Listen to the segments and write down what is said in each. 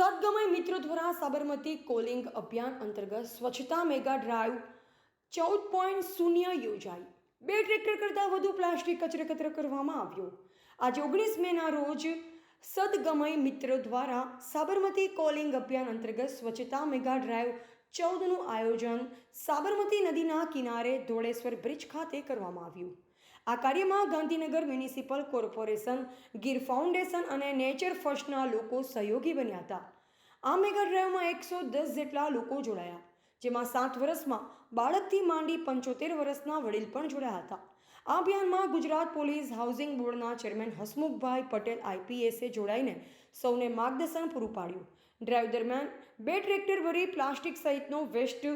સદગમય મિત્રો દ્વારા સાબરમતી કોલિંગ અભિયાન અંતર્ગત સ્વચ્છતા મેગા ડ્રાઈવ ચૌદ પોઈન્ટ શૂન્ય યોજાઈ. બે ટ્રેક્ટર કરતાં વધુ પ્લાસ્ટિક કચરો એકત્ર કરવામાં આવ્યો. આજે ઓગણીસ મેના રોજ સદગમય મિત્રો દ્વારા સાબરમતી કોલિંગ અભિયાન અંતર્ગત સ્વચ્છતા મેગા ડ્રાઈવ ચૌદનું આયોજન સાબરમતી નદીના કિનારે ધોળેશ્વર બ્રિજ ખાતે કરવામાં આવ્યું. આ કાર્યમાં Gandhinagar municipal corporation, Gir foundation અને નેચર ફર્સ્ટના લોકો સહયોગી બન્યા હતા. આ મેગા ડ્રાઈવમાં એકસો દસ જેટલા લોકો જોડાયા, જેમાં સાત વર્ષમાં બાળકથી માંડી પંચોતેર વર્ષના વડીલ પણ જોડાયા હતા. આ અભિયાનમાં ગુજરાત પોલીસ હાઉસિંગ બોર્ડના ચેરમેન હસમુખભાઈ પટેલ આઈપીએસે જોડાઈને સૌને માર્ગદર્શન પૂરું પાડ્યું. ડ્રાઈવ દરમિયાન બે ટ્રેક્ટર ભરી પ્લાસ્ટિક સહિતનો વેસ્ટ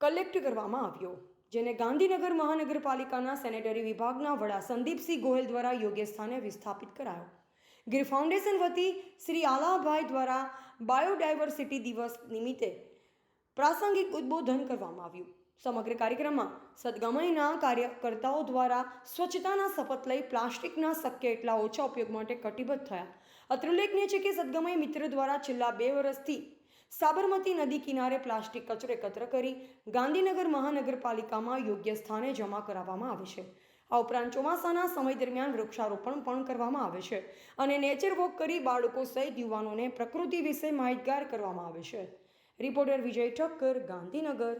કલેક્ટ કરવામાં આવ્યો. જેને ગાંધીનગર મહાનગરપાલિકાના સેનેટરી વિભાગના વડા સંદીપસિંહ ગોહિલ દ્વારા યોગ્ય સ્થાને વિસ્થાપિત કરાયો. ગીર ફાઉન્ડેશન વતી શ્રી આલાભાઈ દ્વારા બાયોડાયવર્સિટી દિવસ નિમિત્તે પ્રાસંગિક ઉદ્બોધન કરવામાં આવ્યું. સમગ્ર કાર્યક્રમમાં સદગમયના કાર્યકર્તાઓ દ્વારા સ્વચ્છતાના શપથ લઈ પ્લાસ્ટિકના શક્ય એટલા ઓછા ઉપયોગ માટે કટિબદ્ધ થયા. અત્રે ઉલ્લેખનીય છે કે સદગમય મિત્ર દ્વારા છેલ્લા બે વર્ષથી સાબરમતી નદી કિનારે પ્લાસ્ટિક કચરો એકત્ર કરી ગાંધીનગર મહાનગરપાલિકામાં યોગ્ય સ્થાને જમા કરાવવામાં આવે છે. આ ઉપરાંત ચોમાસાના સમય દરમિયાન વૃક્ષારોપણ પણ કરવામાં આવે છે અને નેચર વોક કરી બાળકો સહિત યુવાનોને પ્રકૃતિ વિશે માહિતગાર કરવામાં આવે છે. રિપોર્ટર વિજય ઠક્કર, ગાંધીનગર.